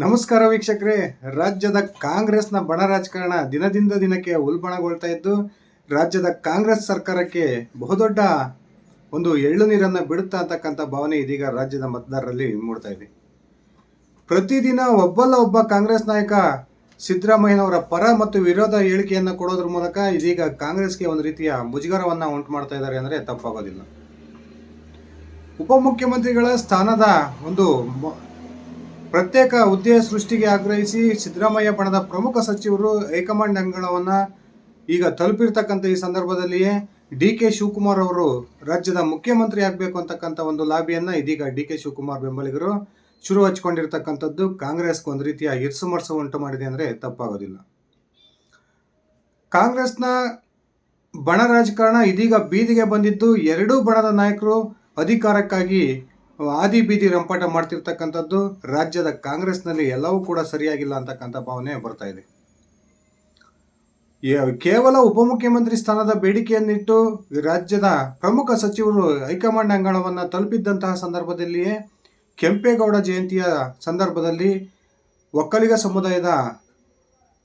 ನಮಸ್ಕಾರ ವೀಕ್ಷಕರೇ. ರಾಜ್ಯದ ಕಾಂಗ್ರೆಸ್ನ ಬಣ ರಾಜಕಾರಣ ದಿನದಿಂದ ದಿನಕ್ಕೆ ಉಲ್ಬಣಗೊಳ್ತಾ ಇದ್ದು, ರಾಜ್ಯದ ಕಾಂಗ್ರೆಸ್ ಸರ್ಕಾರಕ್ಕೆ ಬಹುದೊಡ್ಡ ಒಂದು ಎಳ್ಳು ನೀರನ್ನು ಬಿಡುತ್ತಾ ಅಂತಕ್ಕಂಥ ಭಾವನೆ ಇದೀಗ ರಾಜ್ಯದ ಮತದಾರರಲ್ಲಿ ಮೂಡ್ತಾ ಇದೆ. ಪ್ರತಿದಿನ ಒಬ್ಬಲ್ಲ ಒಬ್ಬ ಕಾಂಗ್ರೆಸ್ ನಾಯಕ ಸಿದ್ದರಾಮಯ್ಯನವರ ಪರ ಮತ್ತು ವಿರೋಧ ಹೇಳಿಕೆಯನ್ನು ಕೊಡೋದ್ರ ಮೂಲಕ ಇದೀಗ ಕಾಂಗ್ರೆಸ್ಗೆ ಒಂದು ರೀತಿಯ ಮುಜುಗರವನ್ನು ಉಂಟು ಮಾಡ್ತಾ ಇದ್ದಾರೆ ಅಂದರೆ ತಪ್ಪಾಗೋದಿಲ್ಲ. ಉಪಮುಖ್ಯಮಂತ್ರಿಗಳ ಸ್ಥಾನದ ಒಂದು ಪ್ರತ್ಯೇಕ ಹುದ್ದೆ ಸೃಷ್ಟಿಗೆ ಆಗ್ರಹಿಸಿ ಸಿದ್ದರಾಮಯ್ಯ ಬಣದ ಪ್ರಮುಖ ಸಚಿವರು ಹೈಕಮಾಂಡ್ ಅಂಗಳವನ್ನು ಈಗ ತಲುಪಿರ್ತಕ್ಕಂಥ ಈ ಸಂದರ್ಭದಲ್ಲಿಯೇ ಡಿ ಕೆ ಶಿವಕುಮಾರ್ ಅವರು ರಾಜ್ಯದ ಮುಖ್ಯಮಂತ್ರಿ ಆಗಬೇಕು ಅಂತಕ್ಕಂಥ ಒಂದು ಲಾಬಿಯನ್ನು ಇದೀಗ ಡಿ ಕೆ ಶಿವಕುಮಾರ್ ಬೆಂಬಲಿಗರು ಶುರು ಹಚ್ಕೊಂಡಿರ್ತಕ್ಕಂಥದ್ದು ಕಾಂಗ್ರೆಸ್ಗೆ ಒಂದು ರೀತಿಯ ಇರ್ಸುಮರ್ಸು ಉಂಟು ಮಾಡಿದೆ ಅಂದರೆ ತಪ್ಪಾಗೋದಿಲ್ಲ. ಕಾಂಗ್ರೆಸ್ನ ಬಣ ರಾಜಕಾರಣ ಇದೀಗ ಬೀದಿಗೆ ಬಂದಿದ್ದು ಎರಡೂ ಬಣದ ನಾಯಕರು ಅಧಿಕಾರಕ್ಕಾಗಿ ಆದಿ ಬೀದಿ ರಂಪಾಟ ಮಾಡ್ತಿರ್ತಕ್ಕಂಥದ್ದು ರಾಜ್ಯದ ಕಾಂಗ್ರೆಸ್ನಲ್ಲಿ ಎಲ್ಲವೂ ಕೂಡ ಸರಿಯಾಗಿಲ್ಲ ಅಂತಕ್ಕಂಥ ಭಾವನೆ ಬರ್ತಾ ಇದೆ. ಕೇವಲ ಉಪಮುಖ್ಯಮಂತ್ರಿ ಸ್ಥಾನದ ಬೇಡಿಕೆಯನ್ನಿಟ್ಟು ರಾಜ್ಯದ ಪ್ರಮುಖ ಸಚಿವರು ಹೈಕಮಾಂಡ್ ಅಂಗಣವನ್ನು ತಲುಪಿದ್ದಂತಹ ಸಂದರ್ಭದಲ್ಲಿಯೇ ಕೆಂಪೇಗೌಡ ಜಯಂತಿಯ ಸಂದರ್ಭದಲ್ಲಿ ಒಕ್ಕಲಿಗ ಸಮುದಾಯದ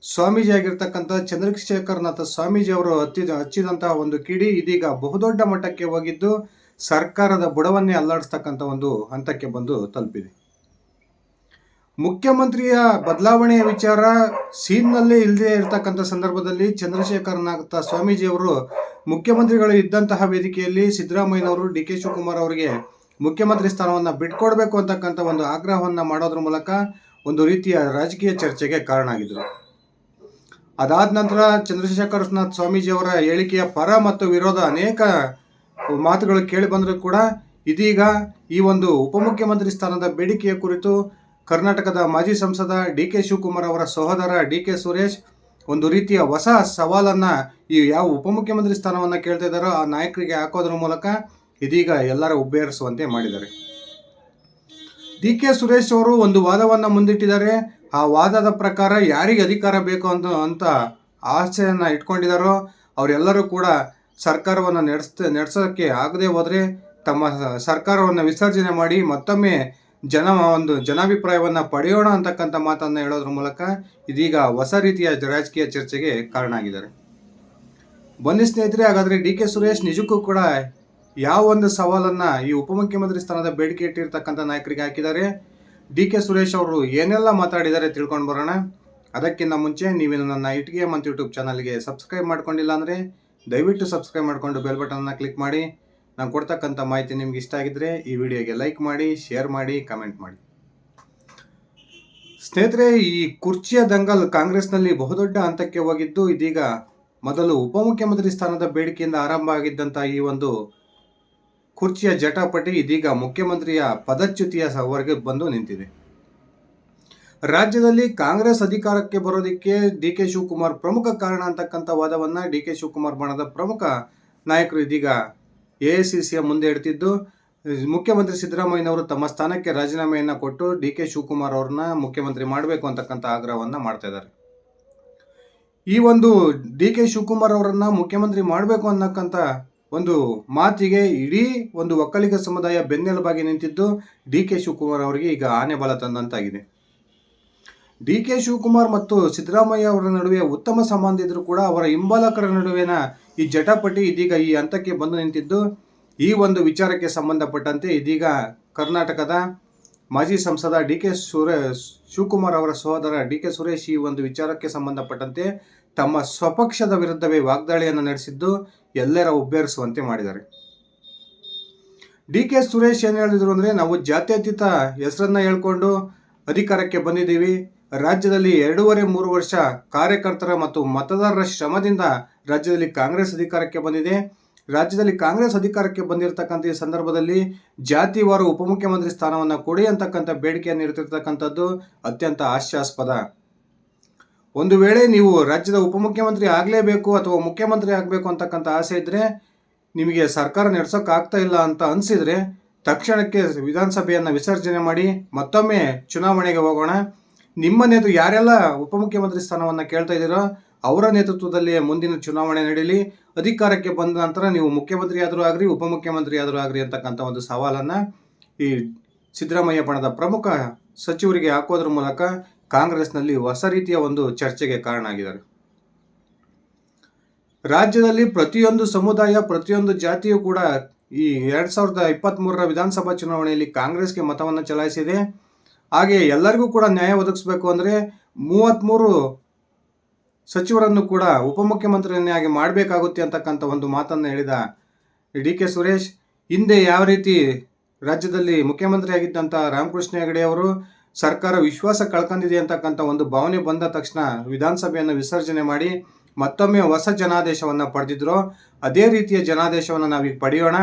ಸ್ವಾಮೀಜಿ ಆಗಿರ್ತಕ್ಕಂಥ ಚಂದ್ರಶೇಖರನಾಥ ಸ್ವಾಮೀಜಿ ಅವರು ಹತ್ತಿದ ಹಚ್ಚಿದಂತಹ ಒಂದು ಕಿಡಿ ಇದೀಗ ಬಹುದೊಡ್ಡ ಮಟ್ಟಕ್ಕೆ ಹೋಗಿದ್ದು ಸರ್ಕಾರದ ಬುಡವನ್ನೇ ಅಲ್ಲಾಡಿಸ್ತಕ್ಕಂಥ ಒಂದು ಹಂತಕ್ಕೆ ಬಂದು ತಲುಪಿದೆ. ಮುಖ್ಯಮಂತ್ರಿಯ ಬದಲಾವಣೆಯ ವಿಚಾರ ಸೀನ್ನಲ್ಲೇ ಇಲ್ಲದೇ ಇರತಕ್ಕಂಥ ಸಂದರ್ಭದಲ್ಲಿ ಚಂದ್ರಶೇಖರನಾಥ ಸ್ವಾಮೀಜಿಯವರು ಮುಖ್ಯಮಂತ್ರಿಗಳು ಇದ್ದಂತಹ ವೇದಿಕೆಯಲ್ಲಿ ಸಿದ್ದರಾಮಯ್ಯನವರು, ಡಿ ಕೆ ಶಿವಕುಮಾರ್ ಅವರಿಗೆ ಮುಖ್ಯಮಂತ್ರಿ ಸ್ಥಾನವನ್ನು ಬಿಟ್ಕೊಡ್ಬೇಕು ಅಂತಕ್ಕಂಥ ಒಂದು ಆಗ್ರಹವನ್ನು ಮಾಡೋದ್ರ ಮೂಲಕ ಒಂದು ರೀತಿಯ ರಾಜಕೀಯ ಚರ್ಚೆಗೆ ಕಾರಣ ಆಗಿದ್ರು. ಅದಾದ ನಂತರ ಚಂದ್ರಶೇಖರನಾಥ್ ಸ್ವಾಮೀಜಿಯವರ ಹೇಳಿಕೆಯ ಪರ ಮತ್ತು ವಿರೋಧ ಅನೇಕ ಮಾತುಗಳು ಕೇಳಿ ಬಂದರೂ ಕೂಡ ಇದೀಗ ಈ ಒಂದು ಉಪಮುಖ್ಯಮಂತ್ರಿ ಸ್ಥಾನದ ಬೇಡಿಕೆಯ ಕುರಿತು ಕರ್ನಾಟಕದ ಮಾಜಿ ಸಂಸದ ಡಿ ಕೆ ಶಿವಕುಮಾರ್ ಅವರ ಸಹೋದರ ಡಿ ಕೆ ಸುರೇಶ್ ಒಂದು ರೀತಿಯ ಹೊಸ ಸವಾಲನ್ನು ಈ ಯಾವ ಉಪಮುಖ್ಯಮಂತ್ರಿ ಸ್ಥಾನವನ್ನು ಕೇಳ್ತಾ ಇದ್ದಾರೋ ಆ ನಾಯಕರಿಗೆ ಹಾಕೋದ್ರ ಮೂಲಕ ಇದೀಗ ಎಲ್ಲರ ಉಬ್ಬೇರಿಸುವಂತೆ ಮಾಡಿದ್ದಾರೆ. ಡಿ ಕೆ ಸುರೇಶ್ ಅವರು ಒಂದು ವಾದವನ್ನು ಮುಂದಿಟ್ಟಿದ್ದಾರೆ. ಆ ವಾದದ ಪ್ರಕಾರ ಯಾರಿಗೆ ಅಧಿಕಾರ ಬೇಕು ಅಂತ ಅಂತ ಆಸೆಯನ್ನು ಇಟ್ಕೊಂಡಿದ್ದಾರೋ ಅವರೆಲ್ಲರೂ ಕೂಡ ಸರ್ಕಾರವನ್ನು ನಡೆಸ್ತ ನಡೆಸೋಕ್ಕೆ ಆಗದೆ ಹೋದರೆ ತಮ್ಮ ಸರ್ಕಾರವನ್ನು ವಿಸರ್ಜನೆ ಮಾಡಿ ಮತ್ತೊಮ್ಮೆ ಜನ ಒಂದು ಜನಾಭಿಪ್ರಾಯವನ್ನು ಪಡೆಯೋಣ ಅಂತಕ್ಕಂಥ ಮಾತನ್ನು ಹೇಳೋದ್ರ ಮೂಲಕ ಇದೀಗ ಹೊಸ ರೀತಿಯ ರಾಜಕೀಯ ಚರ್ಚೆಗೆ ಕಾರಣ ಆಗಿದ್ದಾರೆ. ಬನ್ನಿ ಸ್ನೇಹಿತರೆ, ಹಾಗಾದರೆ ಡಿ ಕೆ ಸುರೇಶ್ ನಿಜಕ್ಕೂ ಕೂಡ ಯಾವ ಒಂದು ಸವಾಲನ್ನು ಈ ಉಪಮುಖ್ಯಮಂತ್ರಿ ಸ್ಥಾನದ ಬೇಡಿಕೆ ಇಟ್ಟಿರ್ತಕ್ಕಂಥ ನಾಯಕರಿಗೆ ಹಾಕಿದ್ದಾರೆ? ಡಿ ಕೆ ಸುರೇಶ್ ಅವರು ಏನೆಲ್ಲ ಮಾತಾಡಿದ್ದಾರೆ ತಿಳ್ಕೊಂಡು ಬರೋಣ. ಅದಕ್ಕಿಂತ ಮುಂಚೆ ನೀವೇನು ನನ್ನ ಇಟ್ಗೆ ಮಂತ್ ಯೂಟ್ಯೂಬ್ ಚಾನಲ್ಗೆ ಸಬ್ಸ್ಕ್ರೈಬ್ ಮಾಡ್ಕೊಂಡಿಲ್ಲ ಅಂದರೆ ದಯವಿಟ್ಟು ಸಬ್ಸ್ಕ್ರೈಬ್ ಮಾಡಿಕೊಂಡು ಬೆಲ್ ಬಟನ್ನ ಕ್ಲಿಕ್ ಮಾಡಿ. ನಾನು ಕೊಡ್ತಕ್ಕಂಥ ಮಾಹಿತಿ ನಿಮ್ಗೆ ಇಷ್ಟ ಆಗಿದ್ದರೆ ಈ ವಿಡಿಯೋಗೆ ಲೈಕ್ ಮಾಡಿ ಶೇರ್ ಮಾಡಿ ಕಮೆಂಟ್ ಮಾಡಿ. ಸ್ನೇಹಿತರೆ, ಈ ಕುರ್ಚಿಯ ದಂಗಲ್ ಕಾಂಗ್ರೆಸ್ನಲ್ಲಿ ಬಹುದೊಡ್ಡ ಹಂತಕ್ಕೆ ಹೋಗಿದ್ದು ಇದೀಗ ಮೊದಲು ಉಪಮುಖ್ಯಮಂತ್ರಿ ಸ್ಥಾನದ ಬೇಡಿಕೆಯಿಂದ ಆರಂಭ ಆಗಿದ್ದಂಥ ಈ ಒಂದು ಕುರ್ಚಿಯ ಜಟಾಪಟಿ ಇದೀಗ ಮುಖ್ಯಮಂತ್ರಿಯ ಪದಚ್ಯುತಿಯ ವರೆಗೆ ಬಂದು ನಿಂತಿದೆ. ರಾಜ್ಯದಲ್ಲಿ ಕಾಂಗ್ರೆಸ್ ಅಧಿಕಾರಕ್ಕೆ ಬರೋದಕ್ಕೆ ಡಿ ಕೆ ಶಿವಕುಮಾರ್ ಪ್ರಮುಖ ಕಾರಣ ಅಂತಕ್ಕಂಥ ವಾದವನ್ನು ಡಿ ಕೆ ಶಿವಕುಮಾರ್ ಬಣದ ಪ್ರಮುಖ ನಾಯಕರು ಇದೀಗ ಎ ಐ ಸಿ ಸಿಯ ಮುಂದೆ ಇಡ್ತಿದ್ದು. ಮುಖ್ಯಮಂತ್ರಿ ಸಿದ್ದರಾಮಯ್ಯನವರು ತಮ್ಮ ಸ್ಥಾನಕ್ಕೆ ರಾಜೀನಾಮೆಯನ್ನು ಕೊಟ್ಟು ಡಿ ಕೆ ಶಿವಕುಮಾರ್ ಅವ್ರನ್ನ ಮುಖ್ಯಮಂತ್ರಿ ಮಾಡಬೇಕು ಅಂತಕ್ಕಂಥ ಆಗ್ರಹವನ್ನು ಮಾಡ್ತಾ ಇದ್ದಾರೆ. ಈ ಒಂದು ಡಿ ಕೆ ಶಿವಕುಮಾರ್ ಅವರನ್ನ ಮುಖ್ಯಮಂತ್ರಿ ಮಾಡಬೇಕು ಅನ್ನಕ್ಕಂಥ ಒಂದು ಮಾತಿಗೆ ಇಡೀ ಒಂದು ಒಕ್ಕಲಿಗ ಸಮುದಾಯ ಬೆನ್ನೆಲುಬಾಗಿ ನಿಂತಿದ್ದು ಡಿ ಕೆ ಶಿವಕುಮಾರ್ ಅವರಿಗೆ ಈಗ ಆನೆ ಬಲ ತಂದಂತಾಗಿದೆ. ಡಿ ಕೆ ಶಿವಕುಮಾರ್ ಮತ್ತು ಸಿದ್ದರಾಮಯ್ಯ ಅವರ ನಡುವೆ ಉತ್ತಮ ಸಂಬಂಧ ಇದ್ದರೂ ಕೂಡ ಅವರ ಹಿಂಬಾಲಕರ ನಡುವಿನ ಈ ಜಟಾಪಟಿ ಇದೀಗ ಈ ಹಂತಕ್ಕೆ ಬಂದು ನಿಂತಿದ್ದು. ಈ ಒಂದು ವಿಚಾರಕ್ಕೆ ಸಂಬಂಧಪಟ್ಟಂತೆ ಇದೀಗ ಕರ್ನಾಟಕದ ಮಾಜಿ ಸಂಸದ ಡಿ ಕೆ ಸುರೇಶ್ ಶಿವಕುಮಾರ್ ಅವರ ಸಹೋದರ ಡಿ ಕೆ ಸುರೇಶ್ ಈ ಒಂದು ವಿಚಾರಕ್ಕೆ ಸಂಬಂಧಪಟ್ಟಂತೆ ತಮ್ಮ ಸ್ವಪಕ್ಷದ ವಿರುದ್ಧವೇ ವಾಗ್ದಾಳಿಯನ್ನು ನಡೆಸಿದ್ದು ಎಲ್ಲರ ಉಬ್ಬೇರಿಸುವಂತೆ ಮಾಡಿದ್ದಾರೆ. ಡಿ ಕೆ ಸುರೇಶ್ ಏನು ಹೇಳಿದ್ರು ಅಂದರೆ ನಾವು ಜಾತ್ಯತೀತ ಹೆಸರನ್ನ ಹೇಳ್ಕೊಂಡು ಅಧಿಕಾರಕ್ಕೆ ಬಂದಿದ್ದೀವಿ. ರಾಜ್ಯದಲ್ಲಿ ಎರಡೂವರೆ ಮೂರು ವರ್ಷ ಕಾರ್ಯಕರ್ತರ ಮತ್ತು ಮತದಾರರ ಶ್ರಮದಿಂದ ರಾಜ್ಯದಲ್ಲಿ ಕಾಂಗ್ರೆಸ್ ಅಧಿಕಾರಕ್ಕೆ ಬಂದಿದೆ. ರಾಜ್ಯದಲ್ಲಿ ಕಾಂಗ್ರೆಸ್ ಅಧಿಕಾರಕ್ಕೆ ಬಂದಿರತಕ್ಕಂಥ ಈ ಸಂದರ್ಭದಲ್ಲಿ ಜಾತಿವಾರು ಉಪಮುಖ್ಯಮಂತ್ರಿ ಸ್ಥಾನವನ್ನು ಕೊಡಿ ಅಂತಕ್ಕಂಥ ಬೇಡಿಕೆಯನ್ನು ಇಡ್ತಿರ್ತಕ್ಕಂಥದ್ದು ಅತ್ಯಂತ ಹಾಸ್ಯಾಸ್ಪದ. ಒಂದು ವೇಳೆ ನೀವು ರಾಜ್ಯದ ಉಪಮುಖ್ಯಮಂತ್ರಿ ಆಗಲೇಬೇಕು ಅಥವಾ ಮುಖ್ಯಮಂತ್ರಿ ಆಗಬೇಕು ಅಂತಕ್ಕಂಥ ಆಸೆ ಇದ್ದರೆ ನಿಮಗೆ ಸರ್ಕಾರ ನಡೆಸೋಕೆ ಆಗ್ತಾ ಇಲ್ಲ ಅಂತ ಅನಿಸಿದರೆ ತಕ್ಷಣಕ್ಕೆ ವಿಧಾನಸಭೆಯನ್ನು ವಿಸರ್ಜನೆ ಮಾಡಿ ಮತ್ತೊಮ್ಮೆ ಚುನಾವಣೆಗೆ ಹೋಗೋಣ. ನಿಮ್ಮ ನೇತೃ ಯಾರೆಲ್ಲ ಉಪಮುಖ್ಯಮಂತ್ರಿ ಸ್ಥಾನವನ್ನು ಕೇಳ್ತಾ ಇದ್ದೀರೋ ಅವರ ನೇತೃತ್ವದಲ್ಲಿ ಮುಂದಿನ ಚುನಾವಣೆ ನಡೀಲಿ. ಅಧಿಕಾರಕ್ಕೆ ಬಂದ ನಂತರ ನೀವು ಮುಖ್ಯಮಂತ್ರಿ ಆದರೂ ಆಗ್ರಿ, ಉಪಮುಖ್ಯಮಂತ್ರಿ ಆದರೂ ಆಗ್ರಿ ಅಂತಕ್ಕಂಥ ಒಂದು ಸವಾಲನ್ನು ಈ ಸಿದ್ದರಾಮಯ್ಯ ಬಣದ ಪ್ರಮುಖ ಸಚಿವರಿಗೆ ಹಾಕೋದ್ರ ಮೂಲಕ ಕಾಂಗ್ರೆಸ್ನಲ್ಲಿ ಹೊಸ ರೀತಿಯ ಒಂದು ಚರ್ಚೆಗೆ ಕಾರಣ ಆಗಿದ್ದಾರೆ. ರಾಜ್ಯದಲ್ಲಿ ಪ್ರತಿಯೊಂದು ಸಮುದಾಯ, ಪ್ರತಿಯೊಂದು ಜಾತಿಯು ಕೂಡ ಈ ಎರಡ್ ಸಾವಿರದ ಇಪ್ಪತ್ತ್ ಮೂರರ ವಿಧಾನಸಭಾ ಚುನಾವಣೆಯಲ್ಲಿ ಕಾಂಗ್ರೆಸ್ಗೆ ಮತವನ್ನು ಚಲಾಯಿಸಿದೆ. ಹಾಗೆ ಎಲ್ಲರಿಗೂ ಕೂಡ ನ್ಯಾಯ ಒದಗಿಸಬೇಕು ಅಂದರೆ ಮೂವತ್ತ್ಮೂರು ಸಚಿವರನ್ನು ಕೂಡ ಉಪಮುಖ್ಯಮಂತ್ರಿಯನ್ನಾಗಿ ಮಾಡಬೇಕಾಗುತ್ತೆ ಅಂತಕ್ಕಂಥ ಒಂದು ಮಾತನ್ನು ಹೇಳಿದ ಡಿ ಕೆ ಸುರೇಶ್. ಹಿಂದೆ ಯಾವ ರೀತಿ ರಾಜ್ಯದಲ್ಲಿ ಮುಖ್ಯಮಂತ್ರಿ ಆಗಿದ್ದಂಥ ರಾಮಕೃಷ್ಣ ಹೆಗಡೆ ಅವರು ಸರ್ಕಾರ ವಿಶ್ವಾಸ ಕಳ್ಕೊಂಡಿದೆ ಅಂತಕ್ಕಂಥ ಒಂದು ಭಾವನೆ ಬಂದ ತಕ್ಷಣ ವಿಧಾನಸಭೆಯನ್ನು ವಿಸರ್ಜನೆ ಮಾಡಿ ಮತ್ತೊಮ್ಮೆ ಹೊಸ ಜನಾದೇಶವನ್ನು ಪಡೆದಿದ್ರು. ಅದೇ ರೀತಿಯ ಜನಾದೇಶವನ್ನು ನಾವೀಗ ಪಡೆಯೋಣ.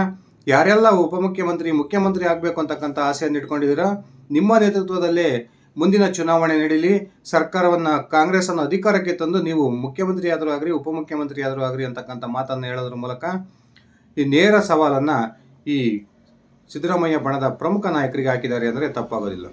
ಯಾರೆಲ್ಲ ಉಪಮುಖ್ಯಮಂತ್ರಿ, ಮುಖ್ಯಮಂತ್ರಿ ಆಗಬೇಕು ಅಂತಕ್ಕಂಥ ಆಸೆಯನ್ನು ಇಟ್ಕೊಂಡಿದ್ದೀರೋ ನಿಮ್ಮ ನೇತೃತ್ವದಲ್ಲೇ ಮುಂದಿನ ಚುನಾವಣೆ ನಡೀಲಿ. ಸರ್ಕಾರವನ್ನು ಕಾಂಗ್ರೆಸ್ಸನ್ನು ಅಧಿಕಾರಕ್ಕೆ ತಂದು ನೀವು ಮುಖ್ಯಮಂತ್ರಿಯಾದರೂ ಆಗ್ರಿ ಉಪಮುಖ್ಯಮಂತ್ರಿ ಆದರೂ ಆಗ್ರಿ ಅಂತಕ್ಕಂಥ ಮಾತನ್ನು ಹೇಳೋದ್ರ ಮೂಲಕ ಈ ನೇರ ಸವಾಲನ್ನು ಈ ಸಿದ್ದರಾಮಯ್ಯ ಬಣದ ಪ್ರಮುಖ ನಾಯಕರಿಗೆ ಹಾಕಿದ್ದಾರೆ ಅಂದರೆ ತಪ್ಪಾಗೋದಿಲ್ಲ.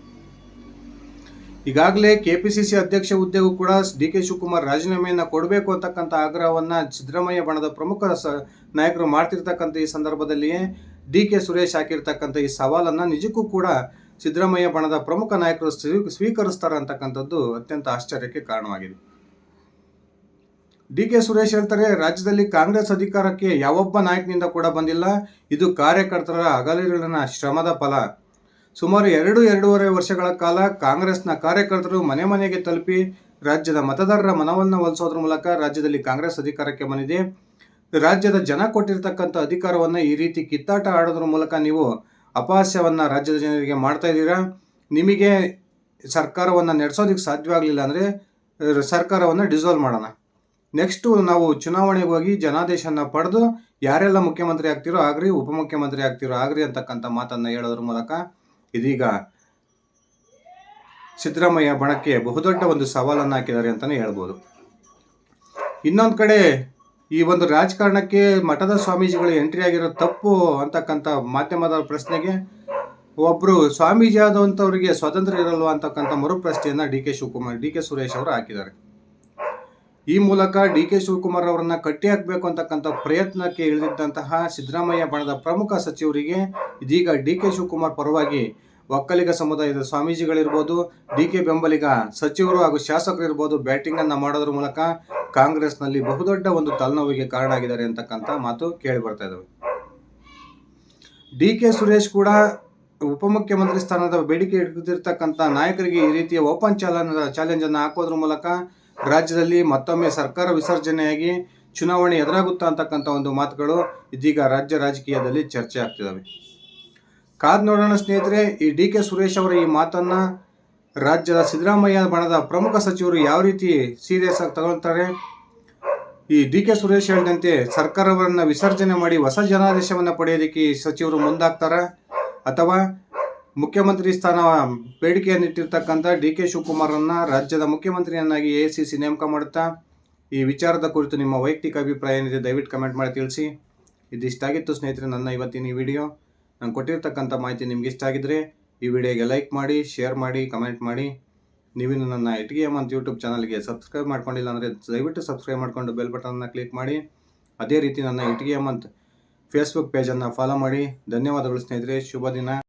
ಈಗಾಗಲೇ ಕೆ ಪಿ ಸಿ ಸಿ ಅಧ್ಯಕ್ಷ ಹುದ್ದೆಗೂ ಕೂಡ ಡಿ ಕೆ ಶಿವಕುಮಾರ್ ರಾಜೀನಾಮೆಯನ್ನು ಕೊಡಬೇಕು ಅಂತಕ್ಕಂಥ ಆಗ್ರಹವನ್ನು ಸಿದ್ದರಾಮಯ್ಯ ಬಣದ ಪ್ರಮುಖ ಸ ನಾಯಕರು ಮಾಡ್ತಿರ್ತಕ್ಕಂಥ ಈ ಸಂದರ್ಭದಲ್ಲಿಯೇ ಡಿ ಕೆ ಸುರೇಶ್ ಹಾಕಿರ್ತಕ್ಕಂಥ ಈ ಸವಾಲನ್ನು ನಿಜಕ್ಕೂ ಕೂಡ ಸಿದ್ದರಾಮಯ್ಯ ಬಣದ ಪ್ರಮುಖ ನಾಯಕರು ಸ್ವೀ- ಸ್ವೀಕರಿಸ್ತಾರೆ ಅಂತಕ್ಕಂಥದ್ದು ಅತ್ಯಂತ ಆಶ್ಚರ್ಯಕ್ಕೆ ಕಾರಣವಾಗಿದೆ. ಡಿ ಕೆ ಸುರೇಶ್ ಹೇಳ್ತಾರೆ, ರಾಜ್ಯದಲ್ಲಿ ಕಾಂಗ್ರೆಸ್ ಅಧಿಕಾರಕ್ಕೆ ಯಾವೊಬ್ಬ ನಾಯಕನಿಂದ ಕೂಡ ಬಂದಿಲ್ಲ. ಇದು ಕಾರ್ಯಕರ್ತರ ಅಗಲಿರುಳಿನ ಶ್ರಮದ ಫಲ. ಸುಮಾರು ಎರಡು, ಎರಡೂವರೆ ವರ್ಷಗಳ ಕಾಲ ಕಾಂಗ್ರೆಸ್ನ ಕಾರ್ಯಕರ್ತರು ಮನೆ ಮನೆಗೆ ತಲುಪಿ ರಾಜ್ಯದ ಮತದಾರರ ಮನವನ್ನು ಒಲಿಸೋದ್ರ ಮೂಲಕ ರಾಜ್ಯದಲ್ಲಿ ಕಾಂಗ್ರೆಸ್ ಅಧಿಕಾರಕ್ಕೆ ಬಂದಿದೆ. ರಾಜ್ಯದ ಜನ ಕೊಟ್ಟಿರ್ತಕ್ಕಂಥ ಅಧಿಕಾರವನ್ನು ಈ ರೀತಿ ಕಿತ್ತಾಟ ಆಡೋದ್ರ ಮೂಲಕ ನೀವು ಅಪಹಾಸ್ಯವನ್ನು ರಾಜ್ಯದ ಜನರಿಗೆ ಮಾಡ್ತಾ ಇದ್ದೀರಾ? ನಿಮಗೆ ಸರ್ಕಾರವನ್ನು ನಡೆಸೋದಕ್ಕೆ ಸಾಧ್ಯವಾಗಲಿಲ್ಲ ಅಂದರೆ ಸರ್ಕಾರವನ್ನು ಡಿಸಾಲ್ವ್ ಮಾಡೋಣ. ನೆಕ್ಸ್ಟು ನಾವು ಚುನಾವಣೆಗೆ ಹೋಗಿ ಜನಾದೇಶನ ಪಡೆದು ಯಾರೆಲ್ಲ ಮುಖ್ಯಮಂತ್ರಿ ಆಗ್ತಿರೋ ಆಗ್ರಿ, ಉಪಮುಖ್ಯಮಂತ್ರಿ ಆಗ್ತಿರೋ ಆಗ್ರಿ ಅಂತಕ್ಕಂಥ ಮಾತನ್ನು ಹೇಳೋದ್ರ ಮೂಲಕ ಇದೀಗ ಸಿದ್ದರಾಮಯ್ಯ ಬಣಕ್ಕೆ ಬಹುದೊಡ್ಡ ಒಂದು ಸವಾಲನ್ನು ಹಾಕಿದ್ದಾರೆ ಅಂತಲೇ ಹೇಳ್ಬೋದು. ಇನ್ನೊಂದು ಕಡೆ ಈ ಒಂದು ರಾಜಕಾರಣಕ್ಕೆ ಮಠದ ಸ್ವಾಮೀಜಿಗಳು ಎಂಟ್ರಿ ಆಗಿರೋ ತಪ್ಪು ಅಂತಕ್ಕಂಥ ಮಾಧ್ಯಮದ ಪ್ರಶ್ನೆಗೆ ಒಬ್ಬರು ಸ್ವಾಮೀಜಿ ಆದಂಥವರಿಗೆ ಸ್ವಾತಂತ್ರ್ಯ ಇರಲ್ವ ಅಂತಕ್ಕಂಥ ಮರು ಪ್ರಶ್ನೆಯನ್ನು D K Shivakumar, D K Suresh ಅವರು ಹಾಕಿದ್ದಾರೆ. ಈ ಮೂಲಕ ಡಿ ಕೆ ಶಿವಕುಮಾರ್ ಅವರನ್ನು ಕಟ್ಟಿ ಹಾಕಬೇಕು ಅಂತಕ್ಕಂಥ ಪ್ರಯತ್ನಕ್ಕೆ ಇಳಿದಿದ್ದಂತಹ ಸಿದ್ದರಾಮಯ್ಯ ಬಣದ ಪ್ರಮುಖ ಸಚಿವರಿಗೆ ಇದೀಗ ಡಿ ಕೆ ಶಿವಕುಮಾರ್ ಪರವಾಗಿ ಒಕ್ಕಲಿಗ ಸಮುದಾಯದ ಸ್ವಾಮೀಜಿಗಳಿರ್ಬೋದು, ಡಿ ಕೆ ಬೆಂಬಲಿಗ ಸಚಿವರು ಹಾಗೂ ಶಾಸಕರು ಇರ್ಬೋದು ಬ್ಯಾಟಿಂಗ್ ಅನ್ನ ಮಾಡೋದ್ರ ಮೂಲಕ ಕಾಂಗ್ರೆಸ್ನಲ್ಲಿ ಬಹುದೊಡ್ಡ ಒಂದು ತಲೆನೋವಿಗೆ ಕಾರಣ ಆಗಿದ್ದಾರೆ ಅಂತಕ್ಕಂಥ ಮಾತು ಕೇಳಿ ಬರ್ತಾ ಇದ್ದಾವೆ ಡಿ ಕೆ ಸುರೇಶ್ ಕೂಡ ಉಪಮುಖ್ಯಮಂತ್ರಿ ಸ್ಥಾನದ ಬೇಡಿಕೆ ಇಡದಿರ್ತಕ್ಕಂಥ ನಾಯಕರಿಗೆ ಈ ರೀತಿಯ ಓಪನ್ ಚಾಲನ್ ಚಾಲೆಂಜ್ ಅನ್ನು ಹಾಕೋದ್ರ ಮೂಲಕ ರಾಜ್ಯದಲ್ಲಿ ಮತ್ತೊಮ್ಮೆ ಸರ್ಕಾರ ವಿಸರ್ಜನೆಯಾಗಿ ಚುನಾವಣೆ ಎದುರಾಗುತ್ತಾ ಅಂತಕ್ಕಂಥ ಒಂದು ಮಾತುಗಳು ಇದೀಗ ರಾಜ್ಯ ರಾಜಕೀಯದಲ್ಲಿ ಚರ್ಚೆ ಆಗ್ತಿದ್ದಾವೆ ಕಾದ್ ನೋಡೋಣ ಸ್ನೇಹಿತರೆ, ಈ ಡಿ ಕೆ ಸುರೇಶ್ ಅವರ ಈ ಮಾತನ್ನ ರಾಜ್ಯದ ಸಿದ್ದರಾಮಯ್ಯ ಬಣದ ಪ್ರಮುಖ ಸಚಿವರು ಯಾವ ರೀತಿ ಸೀರಿಯಸ್ ಆಗಿ ತಗೊಳ್ತಾರೆ? ಈ ಡಿ ಕೆ ಸುರೇಶ್ ಹೇಳಿದಂತೆ ಸರ್ಕಾರವನ್ನ ವಿಸರ್ಜನೆ ಮಾಡಿ ಹೊಸ ಜನಾದೇಶವನ್ನು ಪಡೆಯೋದಕ್ಕೆ ಸಚಿವರು ಮುಂದಾಗ್ತಾರ. ಅಥವಾ ಮುಖ್ಯಮಂತ್ರಿ ಸ್ಥಾನ ಬೇಡಿಕೆಯನ್ನು ಇಟ್ಟಿರ್ತಕ್ಕಂಥ ಡಿ ಕೆ ಶಿವಕುಮಾರನ್ನ ರಾಜ್ಯದ ಮುಖ್ಯಮಂತ್ರಿಯನ್ನಾಗಿ ಎ ಸಿ ಸಿ ನೇಮಕ ಮಾಡುತ್ತಾ? ಈ ವಿಚಾರದ ಕುರಿತು ನಿಮ್ಮ ವೈಯಕ್ತಿಕ ಅಭಿಪ್ರಾಯ ಏನಿದೆ ದಯವಿಟ್ಟು ಕಮೆಂಟ್ ಮಾಡಿ ತಿಳಿಸಿ. ಇದಿಷ್ಟಾಗಿತ್ತು ಸ್ನೇಹಿತರೆ ನನ್ನ ಇವತ್ತಿನ ಈ ವಿಡಿಯೋ ನಾನು ಕೊಟ್ಟಿರ್ತಕ್ಕಂಥ ಮಾಹಿತಿ ನಿಮ್ಗೆ ಇಷ್ಟ ಆಗಿದ್ರೆ ಈ ವಿಡಿಯೋಗೆ ಲೈಕ್ ಮಾಡಿ ಶೇರ್ ಮಾಡಿ ಕಮೆಂಟ್ ಮಾಡಿ. ನೀವು ನನ್ನ ಇಟ್ಗೆ ಅಂತ ಯೂಟ್ಯೂಬ್ ಚಾನಲ್ಗೆ ಸಬ್ಸ್ಕ್ರೈಬ್ ಮಾಡ್ಕೊಂಡಿಲ್ಲ ಅಂದರೆ ದಯವಿಟ್ಟು ಸಬ್ಸ್ಕ್ರೈಬ್ ಮಾಡಿಕೊಂಡು ಬೆಲ್ ಬಟನ್ನ ಕ್ಲಿಕ್ ಮಾಡಿ. ಅದೇ ರೀತಿ ನನ್ನ ಇಟ್ಗೆ ಅಂತ ಫೇಸ್ಬುಕ್ ಪೇಜನ್ನು ಫಾಲೋ ಮಾಡಿ. ಧನ್ಯವಾದಗಳು ಸ್ನೇಹಿತರೆ, ಶುಭ ದಿನ.